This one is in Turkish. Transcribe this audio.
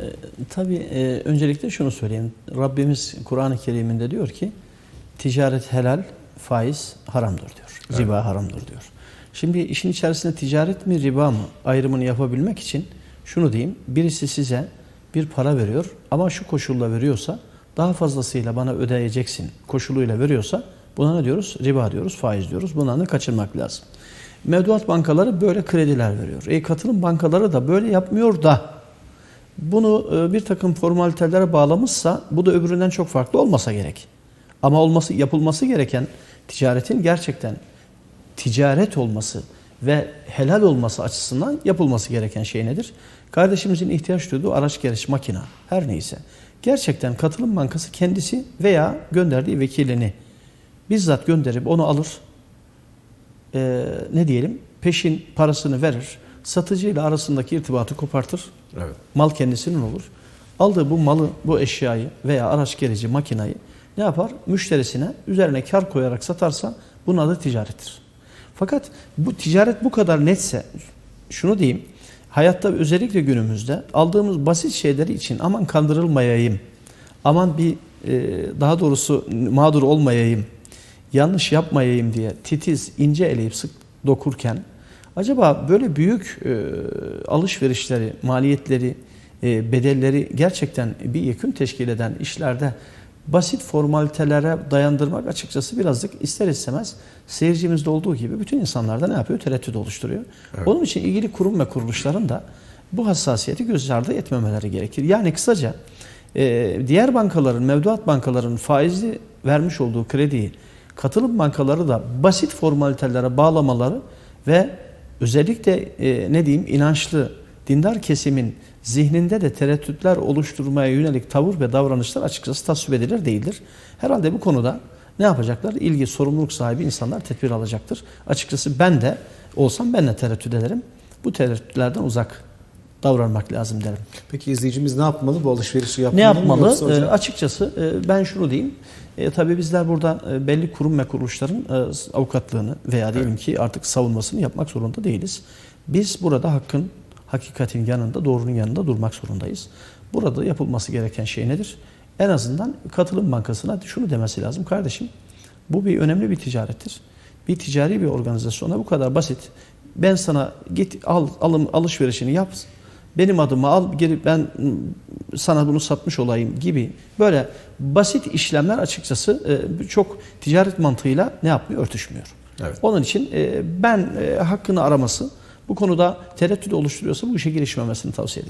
E, tabii e, öncelikle şunu söyleyeyim. Rabbimiz Kur'an-ı Kerim'inde diyor ki ticaret helal, faiz haramdır diyor. Riba haramdır diyor. Şimdi işin içerisinde ticaret mi riba mı ayrımını yapabilmek için şunu diyeyim. Birisi size bir para veriyor ama şu koşulla veriyorsa daha fazlasıyla bana ödeyeceksin koşuluyla veriyorsa buna ne diyoruz? Riba diyoruz, faiz diyoruz. Bundan da kaçınmak lazım. Mevduat bankaları böyle krediler veriyor. E, katılım bankaları da böyle yapmıyor da bunu e, bir takım formalitelere bağlamışsa bu da öbüründen çok farklı olmasa gerek. Ama olması yapılması gereken ticaretin gerçekten ticaret olması ve helal olması açısından yapılması gereken şey nedir? Kardeşimizin ihtiyaç duyduğu araç gereç makina her neyse. Gerçekten katılım bankası kendisi veya gönderdiği vekilini bizzat gönderip onu alır. Ee, ne diyelim? Peşin parasını verir. Satıcıyla arasındaki irtibatı kopartır. Evet. Mal kendisinin olur. Aldığı bu malı, bu eşyayı veya araç gereci, makinayı ne yapar? Müşterisine üzerine kar koyarak satarsa bunun adı ticarettir. Fakat bu ticaret bu kadar netse şunu diyeyim. Hayatta özellikle günümüzde aldığımız basit şeyleri için aman kandırılmayayım. Aman bir e, daha doğrusu mağdur olmayayım. Yanlış yapmayayım diye titiz, ince eleyip sık dokurken acaba böyle büyük e, alışverişleri, maliyetleri, e, bedelleri gerçekten bir yekün teşkil eden işlerde basit formalitelere dayandırmak açıkçası birazcık ister istemez seyircimizde olduğu gibi bütün insanlarda ne yapıyor? Tereddüt oluşturuyor. Evet. Onun için ilgili kurum ve kuruluşların da bu hassasiyeti göz ardı etmemeleri gerekir. Yani kısaca e, diğer bankaların, mevduat bankalarının faizli vermiş olduğu krediyi katılım bankaları da basit formalitelere bağlamaları ve özellikle e, ne diyeyim inançlı dindar kesimin zihninde de tereddütler oluşturmaya yönelik tavır ve davranışlar açıkçası tasvip edilir değildir. Herhalde bu konuda ne yapacaklar? İlgi, sorumluluk sahibi insanlar tedbir alacaktır. Açıkçası ben de olsam ben de tereddüt ederim. Bu tereddütlerden uzak davranmak lazım derim. Peki izleyicimiz ne yapmalı bu alışverişi Ne yapmalı mı yapmalı? Ee, açıkçası e, ben şunu diyeyim. E, tabii bizler burada e, belli kurum ve kuruluşların e, avukatlığını veya diyelim ki artık savunmasını yapmak zorunda değiliz. Biz burada hakkın, hakikatin yanında, doğrunun yanında durmak zorundayız. Burada yapılması gereken şey nedir? En azından katılım bankasına şunu demesi lazım. Kardeşim bu bir önemli bir ticarettir. Bir ticari bir organizasyona bu kadar basit. Ben sana git al alım alışverişini yap. Benim adıma al geri ben sana bunu satmış olayım gibi böyle basit işlemler açıkçası e, çok ticaret mantığıyla ne yapmıyor örtüşmüyor. Evet. Onun için e, ben e, hakkını araması bu konuda tereddüt oluşturuyorsa bu işe girişmemesini tavsiye edeceğim.